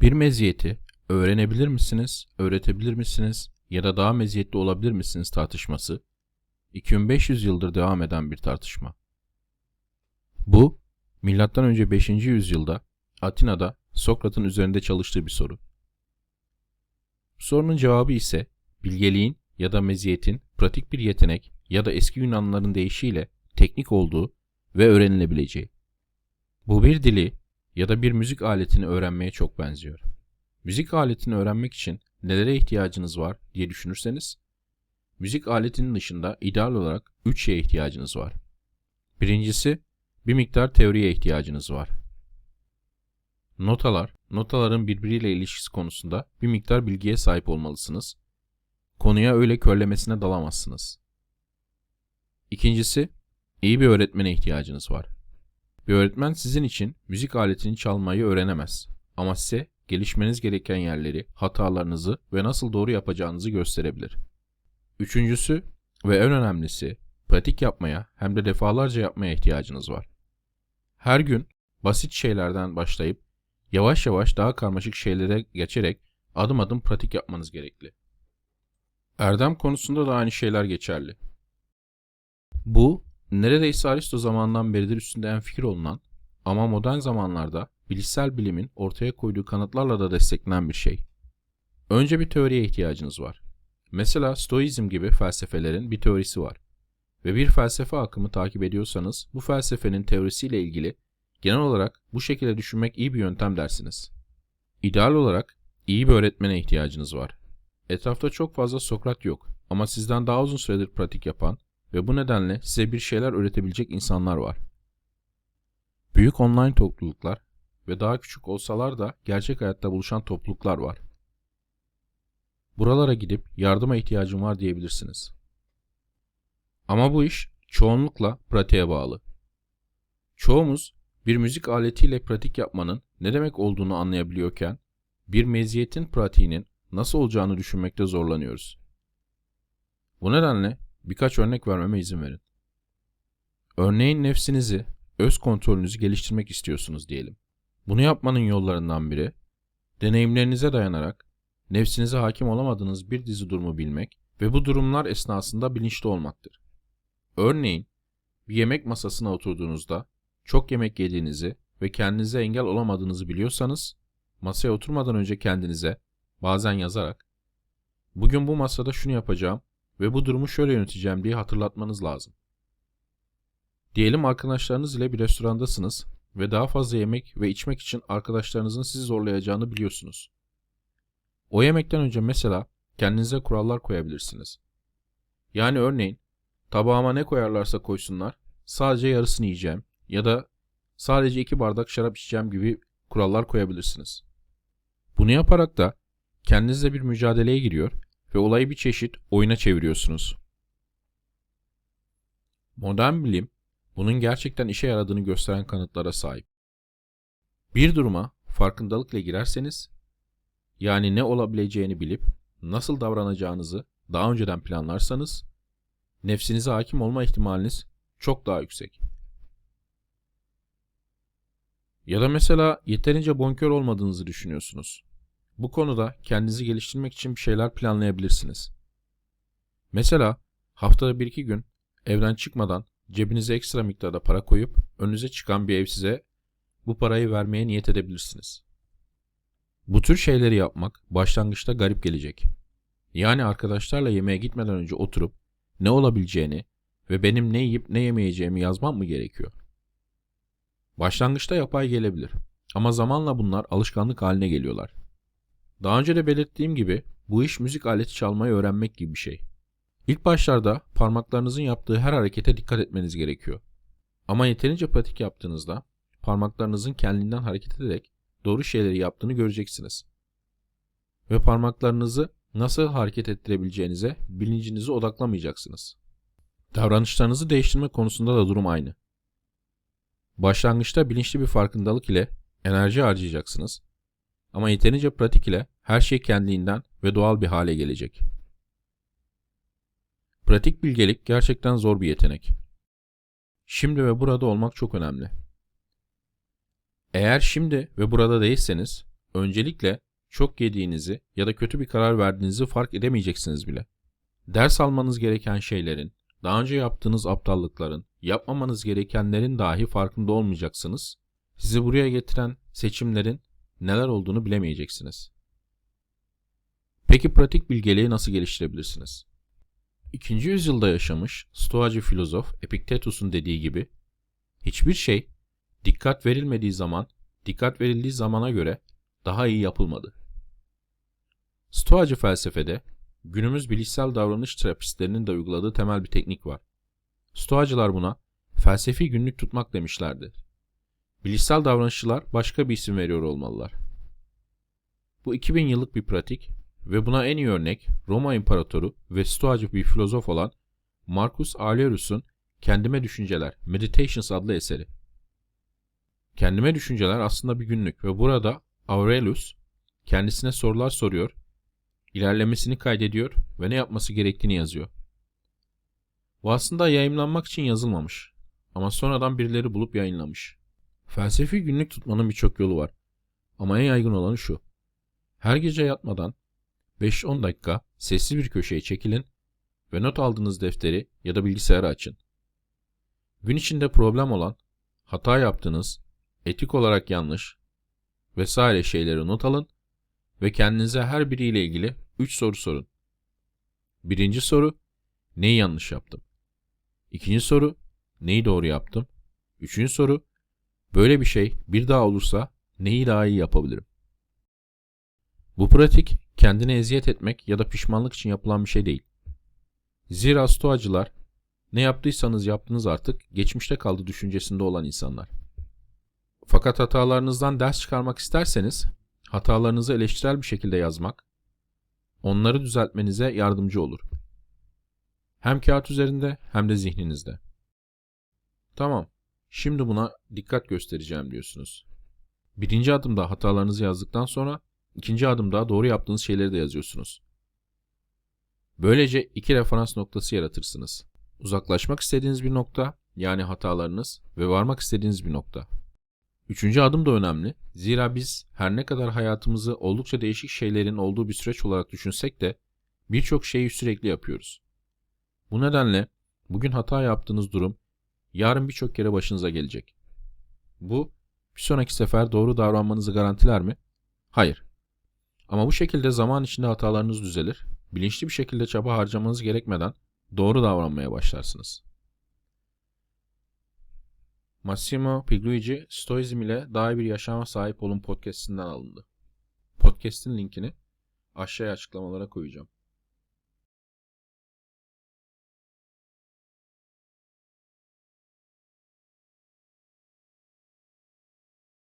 Bir meziyeti öğrenebilir misiniz, öğretebilir misiniz ya da daha meziyetli olabilir misiniz tartışması 2500 yıldır devam eden bir tartışma. Bu M.Ö. 5. yüzyılda Atina'da Sokrat'ın üzerinde çalıştığı bir soru. Sorunun cevabı ise bilgeliğin ya da meziyetin pratik bir yetenek ya da eski Yunanlıların deyişiyle teknik olduğu ve öğrenilebileceği. Bu bir dili ya da bir müzik aletini öğrenmeye çok benziyor. Müzik aletini öğrenmek için nelere ihtiyacınız var diye düşünürseniz, müzik aletinin dışında ideal olarak 3 şeye ihtiyacınız var. Birincisi, bir miktar teoriye ihtiyacınız var. Notalar, notaların birbiriyle ilişkisi konusunda bir miktar bilgiye sahip olmalısınız. Konuya öyle körlemesine dalamazsınız. İkincisi, iyi bir öğretmene ihtiyacınız var. Bir öğretmen sizin için müzik aletini çalmayı öğrenemez ama size gelişmeniz gereken yerleri, hatalarınızı ve nasıl doğru yapacağınızı gösterebilir. Üçüncüsü ve en önemlisi, pratik yapmaya hem de defalarca yapmaya ihtiyacınız var. Her gün basit şeylerden başlayıp yavaş yavaş daha karmaşık şeylere geçerek adım adım pratik yapmanız gerekli. Erdem konusunda da aynı şeyler geçerli. Bu, neredeyse Aristo zamanından beridir üstünde en fikir olunan ama modern zamanlarda bilişsel bilimin ortaya koyduğu kanıtlarla da desteklenen bir şey. Önce bir teoriye ihtiyacınız var. Mesela Stoizm gibi felsefelerin bir teorisi var. Ve bir felsefe akımı takip ediyorsanız bu felsefenin teorisiyle ilgili genel olarak bu şekilde düşünmek iyi bir yöntem dersiniz. İdeal olarak iyi bir öğretmene ihtiyacınız var. Etrafta çok fazla Sokrat yok ama sizden daha uzun süredir pratik yapan ve bu nedenle size bir şeyler öğretebilecek insanlar var. Büyük online topluluklar ve daha küçük olsalar da gerçek hayatta buluşan topluluklar var. Buralara gidip yardıma ihtiyacım var diyebilirsiniz. Ama bu iş çoğunlukla pratiğe bağlı. Çoğumuz bir müzik aletiyle pratik yapmanın ne demek olduğunu anlayabiliyorken bir meziyetin pratiğinin nasıl olacağını düşünmekte zorlanıyoruz. Bu nedenle birkaç örnek vermeme izin verin. Örneğin nefsinizi, öz kontrolünüzü geliştirmek istiyorsunuz diyelim. Bunu yapmanın yollarından biri, deneyimlerinize dayanarak nefsinize hakim olamadığınız bir dizi durumu bilmek ve bu durumlar esnasında bilinçli olmaktır. Örneğin, bir yemek masasına oturduğunuzda çok yemek yediğinizi ve kendinize engel olamadığınızı biliyorsanız, masaya oturmadan önce kendinize, bazen yazarak, bugün bu masada şunu yapacağım ve bu durumu şöyle yöneteceğim diye hatırlatmanız lazım. Diyelim arkadaşlarınız ile bir restorandasınız ve daha fazla yemek ve içmek için arkadaşlarınızın sizi zorlayacağını biliyorsunuz. O yemekten önce mesela kendinize kurallar koyabilirsiniz. Yani örneğin tabağıma ne koyarlarsa koysunlar sadece yarısını yiyeceğim ya da sadece iki bardak şarap içeceğim gibi kurallar koyabilirsiniz. Bunu yaparak da kendinizle bir mücadeleye giriyor ve olayı bir çeşit oyuna çeviriyorsunuz. Modern bilim bunun gerçekten işe yaradığını gösteren kanıtlara sahip. Bir duruma farkındalıkla girerseniz, yani ne olabileceğini bilip nasıl davranacağınızı daha önceden planlarsanız, nefsinize hakim olma ihtimaliniz çok daha yüksek. Ya da mesela yeterince bonkör olmadığınızı düşünüyorsunuz. Bu konuda kendinizi geliştirmek için bir şeyler planlayabilirsiniz. Mesela haftada bir iki gün evden çıkmadan cebinize ekstra miktarda para koyup önünüze çıkan bir ev size bu parayı vermeye niyet edebilirsiniz. Bu tür şeyleri yapmak başlangıçta garip gelecek. Yani arkadaşlarla yemeğe gitmeden önce oturup ne olabileceğini ve benim ne yiyip ne yemeyeceğimi yazmam mı gerekiyor? Başlangıçta yapay gelebilir ama zamanla bunlar alışkanlık haline geliyorlar. Daha önce de belirttiğim gibi bu iş müzik aleti çalmayı öğrenmek gibi bir şey. İlk başlarda parmaklarınızın yaptığı her harekete dikkat etmeniz gerekiyor. Ama yeterince pratik yaptığınızda parmaklarınızın kendinden hareket ederek doğru şeyleri yaptığını göreceksiniz. Ve parmaklarınızı nasıl hareket ettirebileceğinize bilincinizi odaklamayacaksınız. Davranışlarınızı değiştirme konusunda da durum aynı. Başlangıçta bilinçli bir farkındalık ile enerji harcayacaksınız. Ama yeterince pratik ile her şey kendiliğinden ve doğal bir hale gelecek. Pratik bilgelik gerçekten zor bir yetenek. Şimdi ve burada olmak çok önemli. Eğer şimdi ve burada değilseniz öncelikle çok yediğinizi ya da kötü bir karar verdiğinizi fark edemeyeceksiniz bile. Ders almanız gereken şeylerin, daha önce yaptığınız aptallıkların, yapmamanız gerekenlerin dahi farkında olmayacaksınız. Sizi buraya getiren seçimlerin neler olduğunu bilemeyeceksiniz. Peki pratik bilgeliği nasıl geliştirebilirsiniz? İkinci yüzyılda yaşamış Stoacı filozof Epiktetus'un dediği gibi hiçbir şey dikkat verilmediği zaman dikkat verildiği zamana göre daha iyi yapılmadı. Stoacı felsefede günümüz bilişsel davranış terapistlerinin de uyguladığı temel bir teknik var. Stoacılar buna felsefi günlük tutmak demişlerdi. Bilişsel davranışçılar başka bir isim veriyor olmalılar. Bu 2000 yıllık bir pratik ve buna en iyi örnek Roma İmparatoru ve Stoacı bir filozof olan Marcus Aurelius'un Kendime Düşünceler Meditations adlı eseri. Kendime Düşünceler aslında bir günlük ve burada Aurelius kendisine sorular soruyor, ilerlemesini kaydediyor ve ne yapması gerektiğini yazıyor. Bu aslında yayımlanmak için yazılmamış ama sonradan birileri bulup yayınlamış. Felsefi günlük tutmanın birçok yolu var ama en yaygın olanı şu. Her gece yatmadan 5-10 dakika sessiz bir köşeye çekilin ve not aldığınız defteri ya da bilgisayarı açın. Gün içinde problem olan, hata yaptığınız, etik olarak yanlış vesaire şeyleri not alın ve kendinize her biriyle ilgili 3 soru sorun. Birinci soru, neyi yanlış yaptım? İkinci soru, neyi doğru yaptım? Üçüncü soru, böyle bir şey bir daha olursa neyi daha iyi yapabilirim? Bu pratik kendine eziyet etmek ya da pişmanlık için yapılan bir şey değil. Zira stoacılar ne yaptıysanız yaptınız artık geçmişte kaldı düşüncesinde olan insanlar. Fakat hatalarınızdan ders çıkarmak isterseniz hatalarınızı eleştirel bir şekilde yazmak onları düzeltmenize yardımcı olur. Hem kağıt üzerinde hem de zihninizde. Tamam, şimdi buna dikkat göstereceğim diyorsunuz. Birinci adımda hatalarınızı yazdıktan sonra ikinci adımda doğru yaptığınız şeyleri de yazıyorsunuz. Böylece iki referans noktası yaratırsınız. Uzaklaşmak istediğiniz bir nokta yani hatalarınız ve varmak istediğiniz bir nokta. Üçüncü adım da önemli. Zira biz her ne kadar hayatımızı oldukça değişik şeylerin olduğu bir süreç olarak düşünsek de birçok şeyi sürekli yapıyoruz. Bu nedenle bugün hata yaptığınız durum yarın birçok kere başınıza gelecek. Bu bir sonraki sefer doğru davranmanızı garantiler mi? Hayır. Ama bu şekilde zaman içinde hatalarınız düzelir, bilinçli bir şekilde çaba harcamanız gerekmeden doğru davranmaya başlarsınız. Massimo Pigliucci Stoizm ile daha bir yaşama sahip olun podcastinden alındı. Podcast'in linkini aşağıya açıklamalara koyacağım.